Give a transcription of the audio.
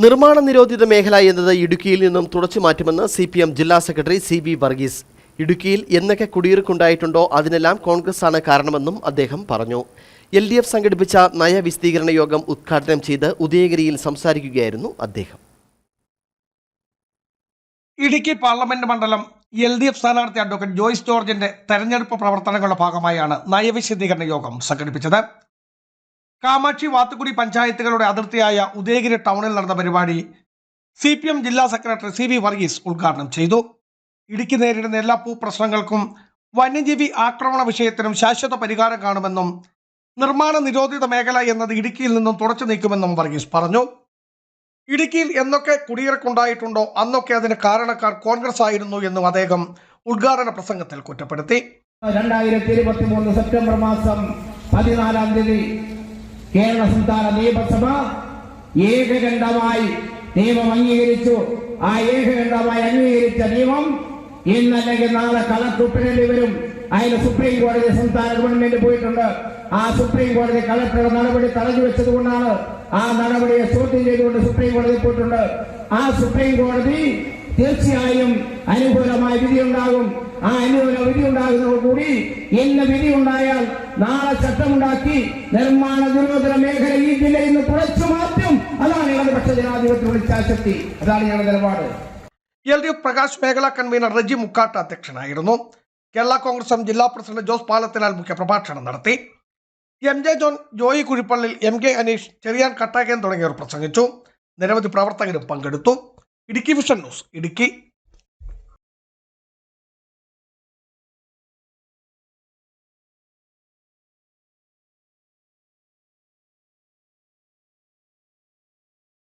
നിർമ്മാണ നിരോധിത മേഖല എന്നത് ഇടുക്കിയിൽ നിന്നും തുടച്ചു മാറ്റുമെന്ന് സി പി എം ജില്ലാ സെക്രട്ടറി സി ബി വർഗീസ്. ഇടുക്കിയിൽ എന്നൊക്കെ കുടിയിറക്കുണ്ടായിട്ടുണ്ടോ അതിനെല്ലാം കോൺഗ്രസ് ആണ് കാരണമെന്നും അദ്ദേഹം പറഞ്ഞു. എൽ ഡി എഫ് സംഘടിപ്പിച്ച നയവിശദീകരണ യോഗം ഉദ്ഘാടനം ചെയ്ത് ഉദയഗിരിയിൽ സംസാരിക്കുകയായിരുന്നു അദ്ദേഹം. ഇടുക്കി പാർലമെന്റ് മണ്ഡലം എൽ ഡി എഫ് സ്ഥാനാർത്ഥി അഡ്വക്കേറ്റ് ജോയ്സ് ജോർജിന്റെ തെരഞ്ഞെടുപ്പ് പ്രവർത്തനങ്ങളുടെ ഭാഗമായാണ് നയവിശദീകരണ യോഗം സംഘടിപ്പിച്ചത്. കാമാക്ഷി വാത്തുകുടി പഞ്ചായത്തുകളുടെ അതിർത്തിയായ ഉദയഗിരി ടൗണിൽ നടന്ന പരിപാടി സി പി എം ജില്ലാ സെക്രട്ടറി സി വി വർഗീസ് ഉദ്ഘാടനം ചെയ്തു. ഇടുക്കി നേരിടുന്ന എല്ലാ ഭൂപ്രശ്നങ്ങൾക്കും വന്യജീവി ആക്രമണ വിഷയത്തിനും ശാശ്വത പരിഹാരം കാണുമെന്നും നിർമ്മാണ നിരോധിത മേഖല എന്നത് ഇടുക്കിയിൽ നിന്നും തുടച്ചു നീക്കുമെന്നും വർഗീസ് പറഞ്ഞു. ഇടുക്കിയിൽ എന്നൊക്കെ കുടിയിറക്കുണ്ടായിട്ടുണ്ടോ അന്നൊക്കെ അതിന് കാരണക്കാർ കോൺഗ്രസ് ആയിരുന്നു എന്നും അദ്ദേഹം ഉദ്ഘാടന പ്രസംഗത്തിൽ കുറ്റപ്പെടുത്തി. രണ്ടായിരത്തി ഇരുപത്തി മൂന്ന് സെപ്റ്റംബർ മാസം പതിനാലാം തീയതി കേരള സംസ്ഥാന നിയമസഭ ഏകകണ്ഠമായി നിയമം അംഗീകരിച്ചു. ആ ഏകകണ്ഠമായി അംഗീകരിച്ച നിയമം ഇന്നല്ലെങ്കിൽ നാളെ കളക്ടർ വരും. അതിന് സുപ്രീം കോടതി സംസ്ഥാന ഗവൺമെന്റ് പോയിട്ടുണ്ട്. ആ സുപ്രീം കോടതി കളക്ടറുടെ നടപടി തടഞ്ഞു വെച്ചത് കൊണ്ടാണ് ആ നടപടിയെ ചോദ്യം ചെയ്തുകൊണ്ട് സുപ്രീം കോടതി പോയിട്ടുണ്ട്. ആ സുപ്രീം കോടതി തീർച്ചയായും അനുകൂലമായ വിധി ഉണ്ടാകും ആ അനുകൂല വിധി ഉണ്ടാകുന്നതോടുകൂടി എന്ന വിധി ഉണ്ടായാൽ നാളെ ചട്ടമുണ്ടാക്കി നിർമ്മാണ നിരോധന മേഖല ഈ ജില്ലയിൽ നിന്ന് തുറച്ചു മാറ്റും. അതാണ് ഇടതുപക്ഷ ജനാധിപത്യ വിളിച്ചാശക്തി അതാണ് ഞങ്ങളുടെ നിലപാട്. എൽ ഡി എഫ് പ്രകാശ് മേഖലാ കൺവീനർ റജി മുക്കാട്ട് അധ്യക്ഷനായിരുന്നു. കേരള കോൺഗ്രസ് എം ജില്ലാ പ്രസിഡന്റ് ജോസ് പാലത്തിനാൽ മുഖ്യ പ്രഭാഷണം നടത്തി. M J John Joy Kuzhippallil M K Aneesh Cherian Kattakkan തുടങ്ങിയവർ പ്രസംഗിച്ചു. നിരവധി പ്രവർത്തകരും പങ്കെടുത്തു. Idukki vision news Idukki